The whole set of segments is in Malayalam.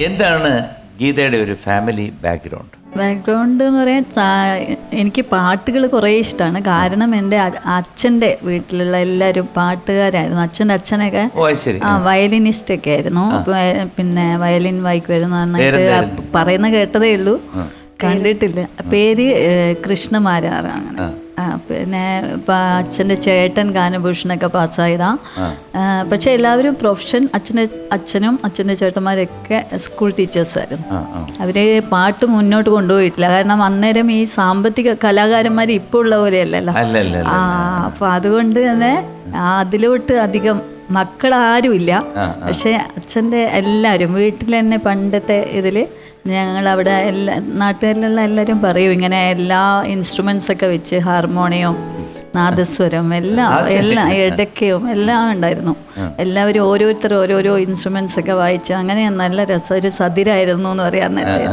എന്താണ് ഗീതയുടെ ഒരു ഫാമിലി ബാക്ക്ഗ്രൗണ്ട്? ബാക്ക്ഗ്രൗണ്ട് എന്ന് പറയാൻ എനിക്ക് പാട്ടുകൾ കുറേ ഇഷ്ടമാണ്. കാരണം എന്റെ അച്ഛന്റെ വീട്ടിലുള്ള എല്ലാവരും പാട്ടുകാരായിരുന്നു. അച്ഛന്റെ അച്ഛനൊക്കെ ആ വയലിനിസ്റ്റ് ഒക്കെ ആയിരുന്നു. പിന്നെ വയലിൻ വായിക്കുമായിരുന്നു നന്നായിട്ട്? പറയുന്ന കേട്ടതേ ഉള്ളൂ. കണ്ടിട്ടില്ല. പേര് കൃഷ്ണമാരാർ അങ്ങനെ പിന്നെ ഇപ്പം അച്ഛന്റെ ചേട്ടൻ ഗാനഭൂഷണൊക്കെ പാസ്സായതാ. ആ, പക്ഷെ എല്ലാവരും പ്രൊഫഷൻ അച്ഛന്റെ അച്ഛനും അച്ഛന്റെ ചേട്ടന്മാരൊക്കെ സ്കൂൾ ടീച്ചേഴ്സായിരുന്നു. അവർ പാട്ട് മുന്നോട്ട് കൊണ്ടുപോയിട്ടില്ല. കാരണം അന്നേരം ഈ സാമ്പത്തിക കലാകാരന്മാർ ഇപ്പോൾ ഉള്ള പോലെയല്ലല്ലോ. ആ അപ്പം അതുകൊണ്ട് തന്നെ അതിലോട്ട് അധികം മക്കളാരുമില്ല. പക്ഷെ അച്ഛന്റെ എല്ലാവരും വീട്ടിൽ തന്നെ പണ്ടത്തെ ഇതിൽ ഞങ്ങളവിടെ എല്ലാ നാട്ടുകാരിലുള്ള എല്ലാവരും പറയും ഇങ്ങനെ എല്ലാ ഇൻസ്ട്രുമെന്റ്സ് ഒക്കെ വെച്ച് ഹാർമോണിയം നാദസ്വരം എല്ലാം എല്ലാം ഇടയ്ക്കയും എല്ലാം ഉണ്ടായിരുന്നു. എല്ലാവരും ഓരോരുത്തർ ഓരോരോ ഇൻസ്ട്രുമെന്റ്സ് ഒക്കെ വായിച്ച് അങ്ങനെ നല്ല രസം ഒരു സതിരായിരുന്നു എന്ന് പറയാൻ നേരം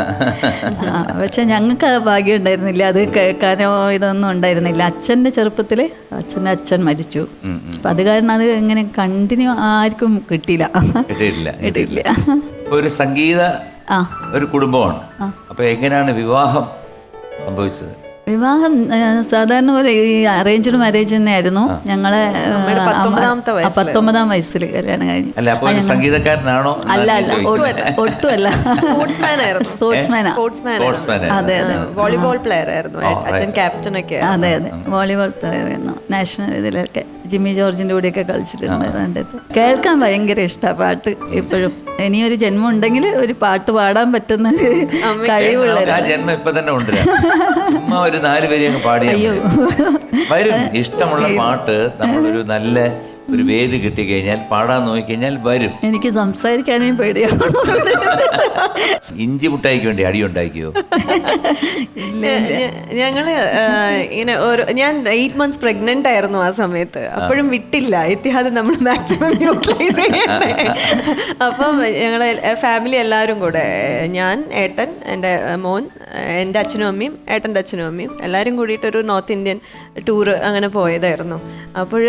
പക്ഷെ ഞങ്ങൾക്ക് അത് ഭാഗ്യം ഉണ്ടായിരുന്നില്ല. അത് കേൾക്കാനോ ഇതൊന്നും ഉണ്ടായിരുന്നില്ല. അച്ഛന്റെ ചെറുപ്പത്തിൽ അച്ഛന്റെ അച്ഛൻ മരിച്ചു. അപ്പം അത് കാരണം അത് ഇങ്ങനെ കണ്ടിന്യൂ ആർക്കും കിട്ടിയില്ല. കിട്ടിയില്ല ഒരു സംഗീത ആ. ഒരു കുടുംബമാണ്. അപ്പൊ എങ്ങനെയാണ് വിവാഹം സംഭവിച്ചത്? വിവാഹം സാധാരണ പോലെ ഈ അറേഞ്ച്ഡ് മാരേജ് തന്നെയായിരുന്നു. ഞങ്ങളെ പത്തൊമ്പതാം വയസ്സിൽ കല്യാണം കഴിഞ്ഞു. സംഗീതക്കാരനാണോ അല്ല അല്ല ഒട്ടുമല്ല സ്പോർട്സ്മാൻ സ്പോർട്സ്മാൻ അതെ അതെ. വോളിബോൾ പ്ലെയർ ആയിരുന്നു അച്ഛൻ ക്യാപ്റ്റൻ ഒക്കെ അതെ അതെ. വോളിബോൾ പ്ലെയർ ആയിരുന്നു നാഷണൽ ഇതിലൊക്കെ ജിമ്മി ജോർജിന്റെ കൂടെയൊക്കെ കളിച്ചിട്ടുണ്ട് കേൾക്കാൻ ഭയങ്കര ഇഷ്ടമാണ് പാട്ട് ഇപ്പോഴും. ഇനിയൊരു ജന്മം ഉണ്ടെങ്കിൽ ഒരു പാട്ട് പാടാൻ പറ്റുന്ന ഒരു കഴിവുള്ള ആ ജന്മം ഇപ്പൊ തന്നെ ഉണ്ട്. ചുമ്മാ ഒരു നാല് പേര് അങ്ങ് പാടിയാ വരും. ഇഷ്ടമുള്ള പാട്ട് നമ്മളൊരു നല്ല ഒരു വേദി കിട്ടി കഴിഞ്ഞാൽ പാടാൻ നോക്കിക്കഴിഞ്ഞാൽ വരും. എനിക്ക് സംസാരിക്കാനേ പേടിയാണ് ഇഞ്ചി മുട്ടായിക്ക് വേണ്ടി അടി ഉണ്ടാക്കിയോ? ഞങ്ങൾ ഇങ്ങനെ ഒരു ഞാൻ എയ്റ്റ് മന്ത്സ് പ്രഗ്നന്റ് ആയിരുന്നു ആ സമയത്ത്. അപ്പോഴും വിട്ടില്ല. എത്തിയാതെ നമ്മൾ മാക്സിമം യൂട്ടിലൈസ് ചെയ്യണം അപ്പം ഞങ്ങളെ ഫാമിലി എല്ലാവരും കൂടെ ഞാൻ ഏട്ടൻ എന്റെ മോൻ എന്റെ അച്ഛനും അമ്മയും ഏട്ടന്റെ അച്ഛനും അമ്മയും എല്ലാവരും കൂടിയിട്ടൊരു നോർത്ത് ഇന്ത്യൻ ടൂറ് അങ്ങനെ പോയതായിരുന്നു. അപ്പോൾ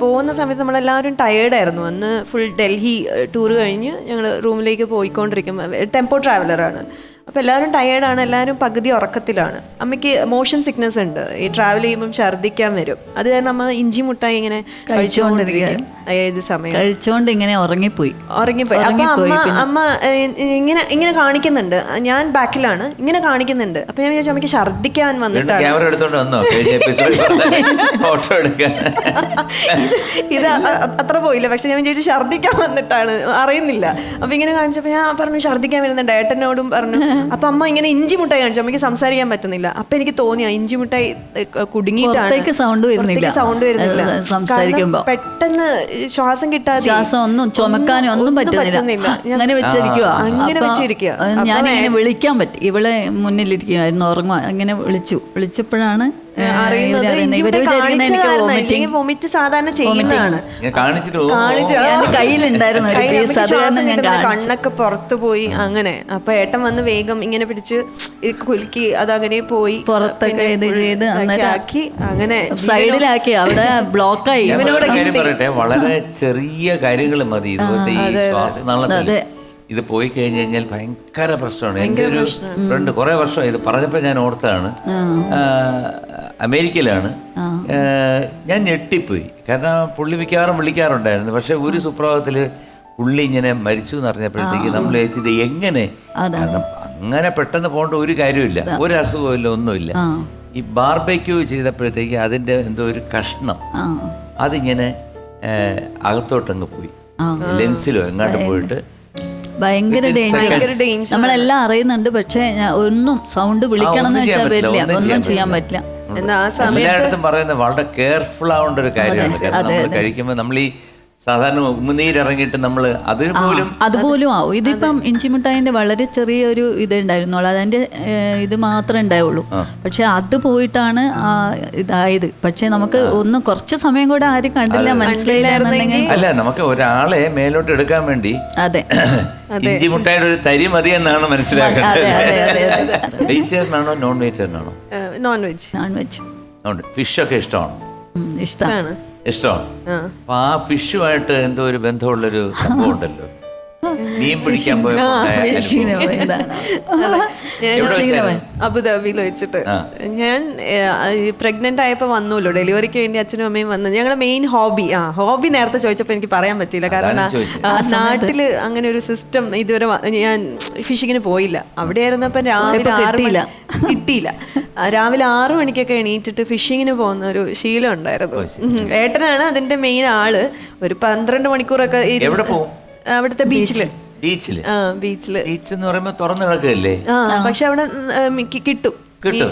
പോകുന്ന സമയത്ത് നമ്മളെല്ലാവരും ടയേർഡായിരുന്നു അന്ന് ഫുൾ ഡൽഹി ടൂർ കഴിഞ്ഞ് ഞങ്ങൾ റൂമിലേക്ക് പോയിക്കൊണ്ടിരിക്കും ടെമ്പോ ട്രാവലറാണ് അപ്പോൾ എല്ലാവരും ടയേർഡാണ് എല്ലാവരും പകുതി ഉറക്കത്തിലാണ്. അമ്മയ്ക്ക് മോഷൻ സിക്നസ് ഉണ്ട്. ഈ ട്രാവൽ ചെയ്യുമ്പം ഛർദ്ദിക്കാൻ വരും. അത് കാരണം അമ്മ ഇഞ്ചി മുട്ടായി ഇങ്ങനെ കഴിച്ചുകൊണ്ടിരിക്കും ഏത് സമയം? കഴിച്ചോണ്ട് ഇങ്ങനെ ഉറങ്ങിപ്പോയി. ഉറങ്ങിപ്പോയി. അപ്പൊ അമ്മ അമ്മ ഇങ്ങനെ ഇങ്ങനെ കാണിക്കുന്നുണ്ട്. ഞാൻ ബാക്കിലാണ്. ഇങ്ങനെ കാണിക്കുന്നുണ്ട്. അപ്പൊ ഞാൻ വിചാരിച്ചു അമ്മയ്ക്ക് ഛർദ്ദിക്കാൻ വന്നിട്ടാണ്. ക്യാമറ എടുത്തോണ്ട് വന്നോ? ഫോട്ടോ എടുക്കാൻ. ഇത് അത്ര പോയില്ല. പക്ഷെ ഞാൻ വിചാരിച്ചു ഛർദ്ദിക്കാൻ വന്നിട്ടാണ്. അറിയുന്നില്ല. അപ്പൊ ഇങ്ങനെ കാണിച്ചപ്പോൾ ഞാൻ പറഞ്ഞു ഛർദ്ദിക്കാൻ വരുന്നുണ്ട് ഏട്ടനോടും പറഞ്ഞു അപ്പൊ അമ്മ ഇങ്ങനെ ഇഞ്ചി മുട്ടായി കാണിച്ചു. അമ്മയ്ക്ക് സംസാരിക്കാൻ പറ്റുന്നില്ല. അപ്പൊ എനിക്ക് തോന്നി ആ ഇഞ്ചി മുട്ടായി കുടുങ്ങിയിട്ടാണ്. സൗണ്ട് വരുന്നില്ല. സൗണ്ട് വരുന്നില്ല. സംസാരിക്കുമ്പോ. പെട്ടെന്ന് ശ്വാസം കിട്ടാതെ ശ്വാസം ഒന്നും ചുമക്കാനും ഒന്നും പറ്റുന്നില്ല. അങ്ങനെ വെച്ചിരിക്കുക അങ്ങനെ വെച്ചിരിക്കുക ഞാൻ ഇങ്ങനെ വിളിക്കാൻ പറ്റി. ഇവളെ മുന്നിലിരിക്കുകയായിരുന്നു ഉറങ്ങുക അങ്ങനെ വിളിച്ചു. വിളിച്ചപ്പോഴാണ് അറിയുന്നത് ഇവർ. വൊമിറ്റ് സാധാരണ ചെയ്യുന്നതാണ്. ഞാൻ കാണിച്ചിട്ട് ഞാൻ കയ്യിലുണ്ടായിരുന്നു കണ്ണൊക്കെ പുറത്തു പോയി അങ്ങനെ. അപ്പൊ ഏട്ടൻ വന്ന് വേഗം ഇങ്ങനെ പിടിച്ച് കുലുക്കി അതങ്ങനെ പോയി. പുറത്തൊക്കെ ഇത് ചെയ്ത് ആക്കി. അങ്ങനെ സൈഡിലാക്കി അവിടെ ബ്ലോക്കായി ഇവനോട് വളരെ ചെറിയ കാര്യങ്ങൾ മതി. ഇതുപോലത്തെ ഈ ശ്വാസനാളത്തിൽ. അതെ. ഇത് പോയി കഴിഞ്ഞ് കഴിഞ്ഞാൽ ഭയങ്കര പ്രശ്നമാണ്. എന്റെ ഒരു ഫ്രണ്ട് കുറെ വർഷം ഇത് പറഞ്ഞപ്പോൾ ഞാൻ ഓർത്താണ് അമേരിക്കയിലാണ്. ഞാൻ ഞെട്ടിപ്പോയി. കാരണം പുള്ളി മിക്കവാറും വിളിക്കാറുണ്ടായിരുന്നു. പക്ഷെ ഒരു സുപ്രഭാതത്തിൽ പുള്ളി ഇങ്ങനെ മരിച്ചു എന്ന് അറിഞ്ഞപ്പോഴത്തേക്ക് നമ്മൾ ചോദിച്ചത് എങ്ങനെ? കാരണം അങ്ങനെ പെട്ടെന്ന് പോകേണ്ട ഒരു കാര്യമില്ല. ഒരു അസുഖമില്ല ഒന്നുമില്ല. ഈ ബാർബക്യൂ ചെയ്തപ്പോഴത്തേക്ക് അതിന്റെ എന്തോ ഒരു കഷ്ണം. അതിങ്ങനെ അകത്തോട്ടങ്ങ് പോയി. ലെൻസിലോ എങ്ങാണ്ട് പോയിട്ട് ഭയങ്കര ഡേഞ്ചർ danger. നമ്മളെല്ലാം അറിയുന്നുണ്ട്. പക്ഷെ ഒന്നും സൗണ്ട് വിളിക്കണം എന്ന് ചെയ്യാൻ വെച്ചാൽ പറ്റില്ല, വരില്ല. ഒന്നും ചെയ്യാൻ പറ്റില്ല. എന്നാ ആ സമയത്ത് എല്ലായിടത്തും പറയുന്നത് വളരെ കെയർഫുൾ ആവേണ്ട ഒരു കാര്യമാണ്. കാരണം നമ്മൾ കഴിക്കുമ്പോൾ നമ്മൾ ഈ സാധാരണ ഉമിനീരിറങ്ങിയിട്ട് നമ്മൾ അത് പോലും അതുപോലും ആവും. ഇതിപ്പം ഇഞ്ചിമിഠായിന്റെ വളരെ ചെറിയൊരു ഇത് ഉണ്ടായിരുന്നുള്ളൂ അതിന്റെ ഇത് മാത്രമേ ഉണ്ടാവുള്ളൂ. പക്ഷെ അത് പോയിട്ടാണ് ആ ഇതായത്. പക്ഷെ നമുക്ക് ഒന്ന് കുറച്ച് സമയം കൂടെ ആരും കണ്ടില്ല മനസ്സിലായില്ല അല്ല നമുക്ക് ഒരാളെ മേലോട്ട് എടുക്കാൻ വേണ്ടി അതെ. ഇഞ്ചിമുട്ടായുടെ ഒരു തരി മതി എന്നാണ് അതെ മനസ്സിലാക്കേണ്ടത് അതെ അതെ അതെ. വെജിറ്റേറിയനാണോ നോൺ വെജിറ്റേറിയനാണോ നോൺ വെജ് നോൺ വെജ് ഫിഷൊക്കെ ഇഷ്ടമാണോ? ഇഷ്ടമാണ് ആണ് ഇഷ്ടമാണ്. അപ്പൊ ആ ഫിഷുമായിട്ട് എന്തോ ഒരു ബന്ധമുള്ളൊരു സംഭവം ഉണ്ടല്ലോ. മീൻ പിടിക്കാൻ? അബുദാബിയിൽ വെച്ചിട്ട്. ഞാൻ പ്രഗ്നന്റ് ആയപ്പോൾ വന്നല്ലോ. ഡെലിവറിക്ക് വേണ്ടി അച്ഛനും അമ്മയും വന്നു. ഞങ്ങളുടെ മെയിൻ ഹോബി ആ ഹോബി നേരത്തെ ചോദിച്ചപ്പോൾ എനിക്ക് പറയാൻ പറ്റില്ല കാരണം നാട്ടിൽ നാട്ടിൽ അങ്ങനെ ഒരു സിസ്റ്റം ഇതുവരെ ഞാൻ ഫിഷിങ്ങിന് പോയില്ല. അവിടെ ആയിരുന്നപ്പോൾ രാവിലെ ആറ് കിട്ടിയില്ല. രാവിലെ ആറു മണിക്കൊക്കെ എണീറ്റിട്ട് ഫിഷിങ്ങിന് പോകുന്ന ഒരു ശീലം ഉണ്ടായിരുന്നു. ഏട്ടനാണ് അതിന്റെ മെയിൻ ആൾ. ഒരു പന്ത്രണ്ട് മണിക്കൂറൊക്കെ? അവിടുത്തെ ബീച്ചിൽ ബീച്ചിൽ ആ ബീച്ചിൽ ബീച്ച് എന്ന് പറയുമ്പോ തുറന്നു കിടക്കല്ലേ ആ പക്ഷെ അവിടെ കിട്ടും. കിട്ടും.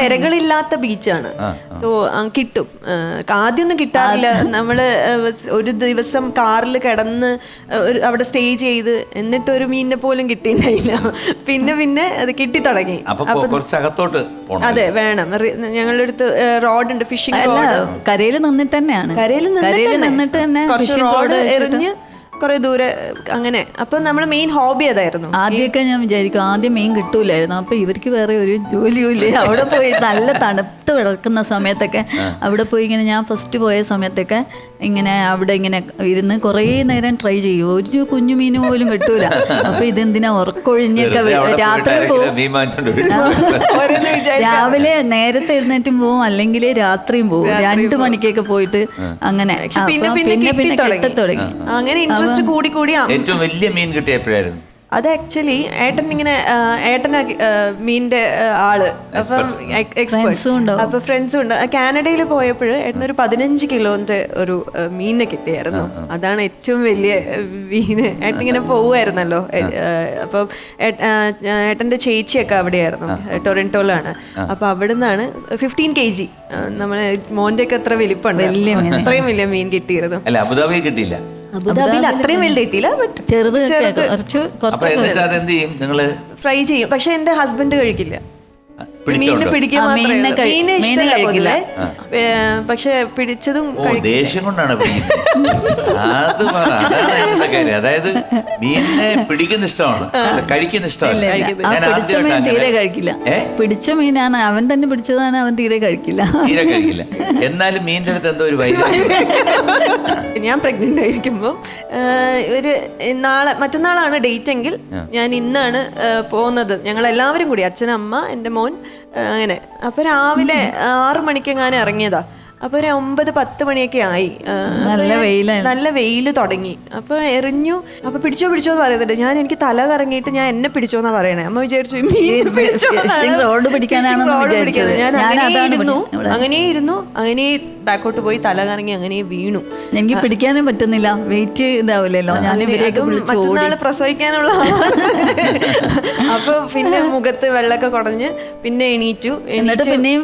തിരകളില്ലാത്ത ബീച്ചാണ്. സോ കിട്ടും. ആദ്യമൊന്നും കിട്ടാറില്ല. നമ്മൾ ഒരു ദിവസം കാറിൽ കിടന്ന് അവിടെ സ്റ്റേ ചെയ്ത് എന്നിട്ട് ഒരു മീനിനെ പോലും കിട്ടിയില്ല പിന്നെ പിന്നെ അത് കിട്ടി തുടങ്ങി അതെ വേണം. ഞങ്ങളുടെ അടുത്ത് റോഡ് ഉണ്ട് ഫിഷിംഗ് കരയിൽ നിന്നിട്ട് തന്നെയാണ്. കരയിൽ നിന്നിട്ട് തന്നെ. കുറച്ച് റോഡ് എറിഞ്ഞ് കുറെ ദൂരെ അങ്ങനെ. അപ്പൊ നമ്മൾ മെയിൻ ഹോബി അതായിരുന്നു. ആദ്യമൊക്കെ ഞാൻ വിചാരിക്കും ആദ്യം മെയിൻ കിട്ടൂലായിരുന്നു. അപ്പൊ ഇവർക്ക് വേറെ ഒരു ജോലിയുമില്ല. അവിടെ പോയി നല്ല തണുത്ത് വിളക്കുന്ന സമയത്തൊക്കെ അവിടെ പോയി ഇങ്ങനെ ഞാൻ ഫസ്റ്റ് പോയ സമയത്തൊക്കെ ഇങ്ങനെ അവിടെ ഇങ്ങനെ ഇരുന്ന് കുറേ നേരം ട്രൈ ചെയ്യും. ഒരു കുഞ്ഞു മീൻ പോലും കിട്ടൂല. അപ്പൊ ഇതെന്തിനാ ഉറക്കൊഴിഞ്ഞൊക്കെ രാത്രി പോകും. രാവിലെ നേരത്തെ എഴുന്നേറ്റും പോവും അല്ലെങ്കിൽ രാത്രിയും പോവും. രണ്ടു മണിക്കൊക്കെ പോയിട്ട് അങ്ങനെ. പിന്നെ പിന്നെ പിന്നെ പിന്നെ കിട്ടി തുടങ്ങി അങ്ങനെ ഇൻട്രസ്റ്റ് കൂടി കൂടി ഏറ്റവും വലിയ മീൻ കിട്ടിയ എപ്പോഴായിരുന്നു അത് ആക്ച്വലി ഏട്ടൻ ഇങ്ങനെ ഏട്ടൻ മീന്റെ മീനിന്റെ ആൾ. അപ്പം എക്സ്പേർട്ട് Friends-ഉം അപ്പൊ ഫ്രണ്ട്സും ഉണ്ട് കാനഡയിൽ പോയപ്പോൾ ഏട്ടൻ ഒരു പതിനഞ്ച് കിലോന്റെ ഒരു മീനിനെ കിട്ടിയായിരുന്നു. അതാണ് ഏറ്റവും വലിയ മീന്. ഏട്ടൻ ഇങ്ങനെ പോവുമായിരുന്നല്ലോ അപ്പം ഏട്ടന്റെ ഏട്ടന്റെ ചേച്ചിയൊക്കെ അവിടെയായിരുന്നു. ടൊറന്റോയിലാണ്. അപ്പൊ അവിടെ നിന്നാണ് ഫിഫ്റ്റീൻ കെ ജി നമ്മളെ മോന്റെ ഒക്കെ അത്ര വലിപ്പുണ്ട് വലിയ അത്രയും വലിയ മീൻ കിട്ടിയിരുന്നു. അല്ല അബുദാബി കിട്ടിയില്ല. അബുദാബിയിൽ അത്രയും വലുത് കിട്ടിയില്ല ബട്ട് ചെറുത് കുറച്ച് കുറച്ച് അതെന്ത് ചെയ്യും നിങ്ങൾ ഫ്രൈ ചെയ്യും. പക്ഷെ എന്റെ ഹസ്ബൻഡ് കഴിക്കില്ല. മീനിനെ പിടിക്കാൻ മാത്രമേ മീനിനെ ഉള്ളൂ. കഴി- മീനിനെ മീനിനെ ഇഷ്ടമല്ല കഴിക്കില്ല. പൊതുവെ. ഏ, പക്ഷെ പിടിച്ചതും ഓ കഴിക്കും ദേഷ്യം കൊണ്ടാണ് പിടിക്കുന്നത് അത് പറ അതാണ് അതിന്റെ കാര്യം. അതായത് മീനിനെ പിടിക്കുന്ന ഇഷ്ടമാണ്. പക്ഷെ കഴിക്കുന്ന ഇഷ്ടമല്ല. ആ ഞാൻ പിടിച്ച മീൻ തീരെ അങ്ങനെ- കഴിക്കില്ല. ഏ? പിടിച്ച മീനാണ് അവൻ തന്നെ പിടിച്ചതാണ് അവൻ തീരെ കഴിക്കില്ല. തീരെ കഴിക്കില്ല. എന്നാലും മീനിന്റെ അടുത്ത് എന്തോ ഒരു വൈരാഗ്യം. ഞാൻ പ്രഗ്നന്റ് ആയിരിക്കുമ്പോൾ ഒരു നാളെ മറ്റന്നാളാണ് ഡേറ്റ് എങ്കിൽ ഞാൻ ഇന്നാണ് ഏ, പോകുന്നത് ഞങ്ങൾ എല്ലാവരും കൂടി അച്ഛൻ അമ്മ എന്റെ മോൻ അങ്ങനെ. അപ്പൊ രാവിലെ ആറു മണിക്കെങ്ങാനും ഇറങ്ങിയതാ. അപ്പൊ ഒരു ഒമ്പത് പത്ത് മണിയൊക്കെ ആയി. നല്ല വെയിൽ. നല്ല വെയിൽ തുടങ്ങി. അപ്പൊ എറിഞ്ഞു. അപ്പൊ പിടിച്ചോ പിടിച്ചോ എന്ന് പറയുന്നുണ്ട് ഞാൻ എനിക്ക് തല കറങ്ങിയിട്ട് ഞാൻ എന്നെ പിടിച്ചോ പിടിച്ചോന്നാ പറയണേ. അമ്മ വിചാരിച്ചു റോഡ് ഞാൻ ഞാൻ അങ്ങനെ ഇരുന്നു. അങ്ങനെ ഇരുന്നു. അങ്ങനെ ബാക്കോട്ട് പോയി തല കറങ്ങി അങ്ങനെ വീണു. എനിക്ക് പിടിക്കാനും പറ്റുന്നില്ല. വെയിറ്റ് ഇതാവില്ലല്ലോ. ഞാൻ മറ്റന്നാൾ പ്രസവിക്കാനുള്ള അപ്പൊ പിന്നെ മുഖത്ത് വെള്ളമൊക്കെ കുടഞ്ഞ് പിന്നെ എണീറ്റു. എന്നിട്ട് പിന്നെയും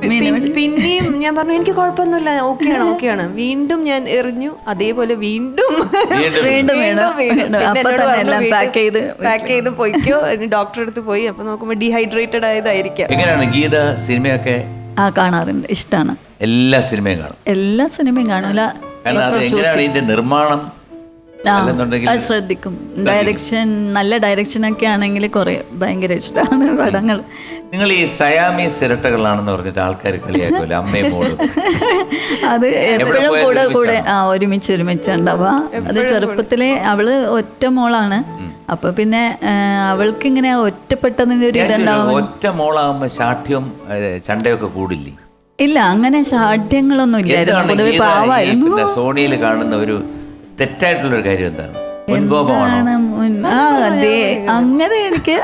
പിന്നെയും ഞാൻ പറഞ്ഞു എനിക്ക് കുഴപ്പമൊന്നുമില്ല. ഓക്കെയാണ് ഓക്കെയാണ്. വീണ്ടും ഞാൻ എറിഞ്ഞു. അതേപോലെ വീണ്ടും വീണ്ടും. വീണ്ടും വീണു. വീണു. അപ്പൊ തന്നെ എല്ലാം pack ചെയ്ത് പാക്ക് ചെയ്ത് പോയിക്കോ. ഡോക്ടറെ അടുത്ത് പോയി. അപ്പൊ നോക്കുമ്പോ ഡീഹൈഡ്രേറ്റഡ് ആയതായിരിക്കാം. എങ്ങനെയാണ് ഗീത സിനിമയൊക്കെ? ആ കാണാറുണ്ട്. ഇഷ്ടമാണ് എല്ലാ സിനിമയും കാണും. എല്ലാ സിനിമയും കാണൂല നിർമ്മാണം? അല്ലെന്നുണ്ടെങ്കിൽ ശ്രദ്ധിക്കും. ഡയറക്ഷൻ നല്ല ഡയറക്ഷൻ ഒക്കെ ആണെങ്കിൽ കുറെ ഭയങ്കര ഇഷ്ടമാണ് പടങ്ങൾ. നിങ്ങൾ ഈ സയാമി സിരട്ടകളാണെന്ന് പറഞ്ഞിട്ട് ആൾക്കാർ കളിയാക്കുമല്ലോ അമ്മയും മോളും. അത് എപ്പോഴും കൂടെ കൂടെ? ആ ഒരുമിച്ച് ഒരുമിച്ച് ഉണ്ടാവുക അത് ചെറുപ്പത്തിലെ അവൾ ഒറ്റ മോളാണ്. അപ്പൊ പിന്നെ അവൾക്ക് ഇങ്ങനെ ഒറ്റപ്പെട്ടതിന്റെ ഒരു ഇതുണ്ടാവും. ഒറ്റ മോളാകുമ്പോ ശാഠ്യം ചണ്ടയൊക്കെ കൂടില്ലേ? ഇല്ല അങ്ങനെ ശാഠ്യങ്ങളൊന്നും ഇല്ലായിരുന്നു. പൊതുവെ പാവായിരുന്നു. പിന്നെ സോണിയിൽ കാണുന്ന ഒരു തെറ്റായിട്ടുള്ള ഒരു കാര്യം എന്താണ് അങ്ങനെ എനിക്ക്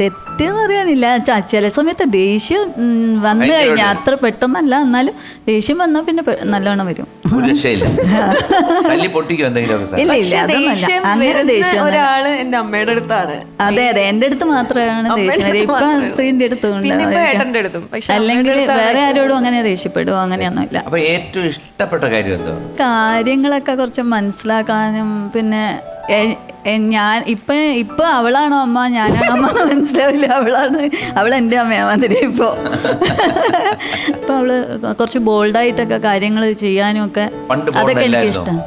തെറ്റെന്ന് പറയാനില്ല. ച- ചില സമയത്ത് ദേഷ്യം വന്നു കഴിഞ്ഞാൽ അത്ര പെട്ടെന്നല്ല. എന്നാലും ദേഷ്യം വന്നാൽ പിന്നെ നല്ലവണ്ണം നല്ലോണം വരും. ഒരു രക്ഷയില്ല. തല്ലി പൊട്ടിക്കും ദേഷ്യം ഒരാൾ എന്റെ അമ്മയുടെ അടുത്താണ്. അതെ അതെ എന്റെ അടുത്ത് മാത്രമാണ് ദേഷ്യം വരിക. ഇപ്പൊ സ്ത്രീന്റെ അടുത്തും. അല്ലെങ്കിൽ വേറെ ആരോടും അങ്ങനെ ദേഷ്യപ്പെടുവോ? അങ്ങനെയൊന്നുമില്ല. അപ്പൊ ഏറ്റവും ഇഷ്ടപ്പെട്ട കാര്യം എന്തോ കാര്യങ്ങളൊക്കെ കുറച്ച് മനസ്സിലാക്കാനും പിന്നെ ഞാൻ ഇപ്പൊ ഇപ്പൊ അവളാണോ അമ്മ? ഞാനാണോ അമ്മ? മനസ്സിലാവില്ല. അവളാണ് അവൾ എന്റെ അമ്മയാമാതിരി ഇപ്പോ. ഇപ്പൊ അവൾ കുറച്ച് ബോൾഡായിട്ടൊക്കെ കാര്യങ്ങൾ ചെയ്യാനും ഒക്കെ അതൊക്കെ എനിക്ക് ഇഷ്ടം.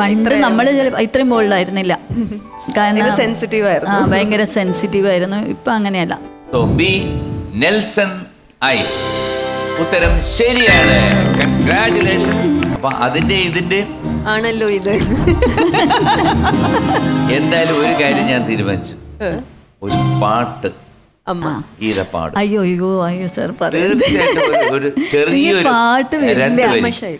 പണ്ട് നമ്മൾ ഇത്രയും ബോൾഡായിരുന്നില്ല. കാരണം സെൻസിറ്റീവ് ആയിരുന്നു ആ ഭയങ്കര സെൻസിറ്റീവ് ആയിരുന്നു. ഇപ്പൊ അങ്ങനെയല്ല. സോ ബി നെൽസൺ ഐ ഉത്തരം ശരിയാണ്. കൺഗ്രാറ്റുലേഷൻസ് അപ്പൊ അതിന്റെ ഇതിന്റെ ആണല്ലോ ഇത്. എന്തായാലും ഒരു കാര്യം ഞാൻ തീരുമാനിച്ചു. ഒരു പാട്ട് അമ്മ. ഗീത അയ്യോ അയ്യോ അയ്യോ സാർ ഒരു- ചെറിയൊരു പാട്ട്. ഹിമശൈല.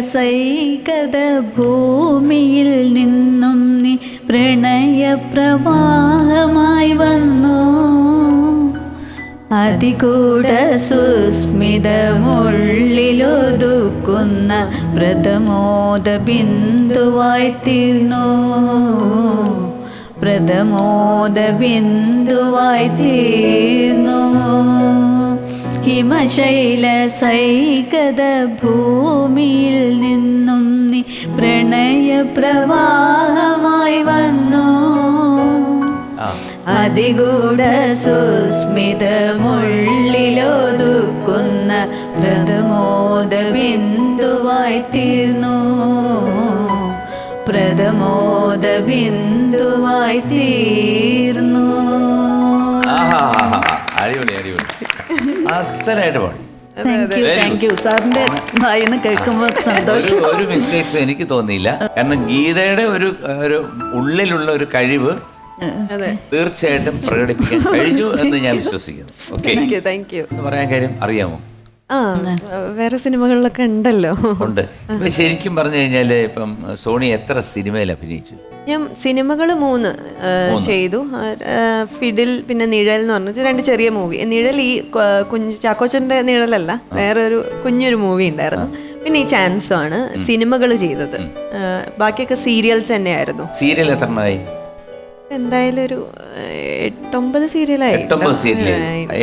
സൈകത ഭൂമിയിൽ നിന്നും നീ പ്രണയ പ്രവാഹമായി വന്നു. അതികൂട സുസ്മിതമുള്ളിലൊതുക്കുന്ന പ്രഥമോദ ബിന്ദുവായി തീർന്നു പ്രഥമോദ ബിന്ദുവായി തീർന്നു ഹിമശൈല സൈകത ഭൂമിയിൽ നിന്നും നീ പ്രണയപ്രവാഹമായി വന്നു. അതികൂട സുസ്മിതമുള്ളിലൊതുക്കുന്ന പ്രഥമോദ ബിന്ദുവായി തീർന്നു പ്രഥമോദ ബിന്ദുവായി തീർന്നു. അടിപൊളി അടിപൊളി. അസലായിട്ട് പാടി. സാറിന്റെ കേൾക്കുമ്പോൾ സന്തോഷം. ഒരു- മിസ്റ്റേക്സ് എനിക്ക് തോന്നിയില്ല. കാരണം ഗീതയുടെ ഒരു ഒരു ഉള്ളിലുള്ള ഒരു കഴിവ് തീർച്ചയായിട്ടും പ്രകടിപ്പിക്കാൻ കഴിഞ്ഞു എന്ന് ഞാൻ വിശ്വസിക്കുന്നു. ഓക്കെ. താങ്ക് യു എന്ന് പറയാൻ കാര്യം അറിയാമോ? ആ വേറെ സിനിമകളിലൊക്കെ ഉണ്ടല്ലോ. ഉണ്ട്. ഇപ്പൊ ശരിക്കും പറഞ്ഞു കഴിഞ്ഞാൽ ഇപ്പം സോണി എത്ര സിനിമയിൽ അഭിനയിച്ചു? ഞാൻ സിനിമകൾ മൂന്ന് ചെയ്തു. ഫിഡിൽ പിന്നെ നിഴൽ എന്ന് പറഞ്ഞു രണ്ട് ചെറിയ മൂവി. നിഴൽ ഈ കുഞ്ഞു ചാക്കോച്ചന്റെ ചാക്കോച്ചന്റെ നിഴലല്ല വേറൊരു കുഞ്ഞൊരു മൂവി ഉണ്ടായിരുന്നു. പിന്നെ ഈ ചാൻസും ആണ് സിനിമകൾ ചെയ്തത്. ബാക്കിയൊക്കെ സീരിയൽസ് തന്നെയായിരുന്നു. സീരിയൽ എത്രണ്ണമായി എന്തായാലും ഒരു എട്ടൊമ്പത് സീരിയലായി. എട്ടൊമ്പത് സീരിയൽ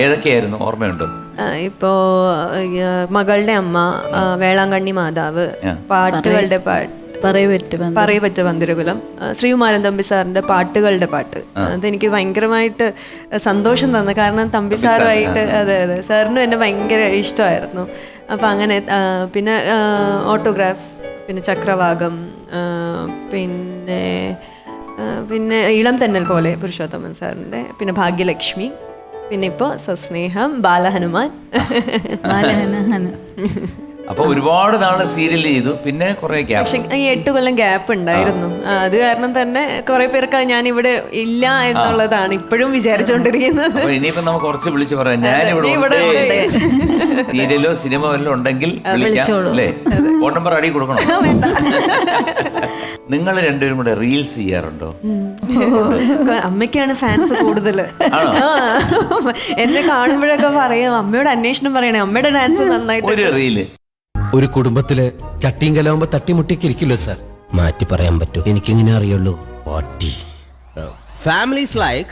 ഏതൊക്കെയായിരുന്നു? ഓർമ്മയുണ്ടോ? ഇപ്പോ മകളുടെ അമ്മ വേളാങ്കണ്ണി മാതാവ് പാട്ടുകളുടെ പാട്ട് പറ്റ പറ്റും പറയപ്പറ്റ പന്തിരകുലം ശ്രീകുമാരൻ തമ്പി സാറിന്റെ പാട്ടുകളുടെ പാട്ട്. അതെനിക്ക് ഭയങ്കരമായിട്ട് സന്തോഷം തന്നു. കാരണം തമ്പി സാറുമായിട്ട് അതെ അതെ. സാറിനും എന്നെ ഭയങ്കര ഇഷ്ടമായിരുന്നു. അപ്പം അങ്ങനെ പിന്നെ ഓട്ടോഗ്രാഫ് പിന്നെ ചക്രവാകം പിന്നെ പിന്നെ ഇളം തെന്നൽ പോലെ പുരുഷോത്തമൻ സാറിന്റെ പിന്നെ ഭാഗ്യലക്ഷ്മി പിന്നെ ഇപ്പോൾ സസ്നേഹം ബാലഹനുമാൻ. അപ്പൊ ഒരുപാട് നാൾ സീരിയൽ ചെയ്തു പിന്നെ കുറെ പക്ഷെ ഈ എട്ട് കൊല്ലം ഗ്യാപ്പ് ഉണ്ടായിരുന്നു. അത് കാരണം തന്നെ കുറെ പേർക്ക് ഞാൻ ഇവിടെ ഇല്ല എന്നുള്ളതാണ് ഇപ്പോഴും വിചാരിച്ചുകൊണ്ടിരിക്കുന്നത്. ഇനിയിപ്പോ നമുക്ക് കുറച്ച് വിളിച്ചു പറയാം. ഞാൻ ഇവിടെ സീരിയലോ സിനിമ വല്ലതും ഉണ്ടെങ്കിൽ വിളിക്കാം. അല്ലേ? ഫോൺ നമ്പർ അടി കൊടുക്കണം? നിങ്ങൾ രണ്ടുപേരും കൂടെ റീൽസ് ചെയ്യാറുണ്ടോ? അമ്മയ്ക്കാണ് ഫാൻസ് കൂടുതൽ എന്നെ കാണുമ്പോഴൊക്കെ പറയും അമ്മയോട് അന്വേഷണം പറയണേ അമ്മയുടെ ഡാൻസ് നന്നായിട്ട് ഒരു റീൽ ഒരു കുടുംബത്തിൽ ചട്ടിയും കലാവുമ്പോ തട്ടിമുട്ടിക്കിരിക്കില്ലോ സാർ? മാറ്റി പറയാൻ പറ്റൂ. എനിക്കിങ്ങനെ അറിയുള്ളൂ. പാട്ടി families like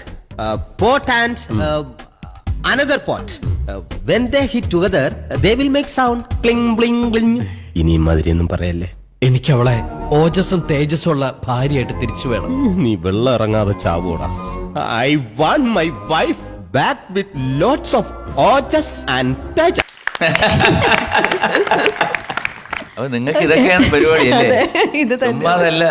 pot and another pot when they hit together they will make sound cling bling bling ഇനിയും മാതിരിയൊന്നും പറയല്ലേ? എനിക്ക് അവളെ ഓജസ്സും തേജസ്സുള്ള ഭാര്യയായിട്ട് തിരിച്ചു വേണം. നീ വെള്ളം ഇറങ്ങാതെ ചാവൂടാ. I want my wife back with lots of ojas and teja അപ്പൊ നിങ്ങൾക്ക് ഇതൊക്കെയാണ് പരിപാടി അല്ലേ? ഇത് തന്നെ. ചുമ്മാതല്ല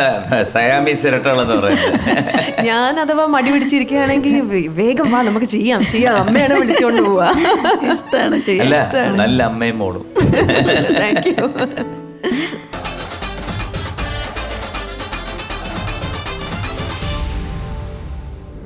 സയാമി സിരട്ടകളെന്ന് പറയുന്നത്. ഞാൻ അഥവാ മടി പിടിച്ചിരിക്കുകയാണെങ്കിൽ വേഗം വാ നമുക്ക് ചെയ്യാം ചെയ്യാം. അമ്മയാണ് വിളിച്ചുകൊണ്ട് പോവാ. ഇഷ്ടമാണ് ചെയ്യാം അല്ല നല്ല അമ്മയും മോളും. Thank you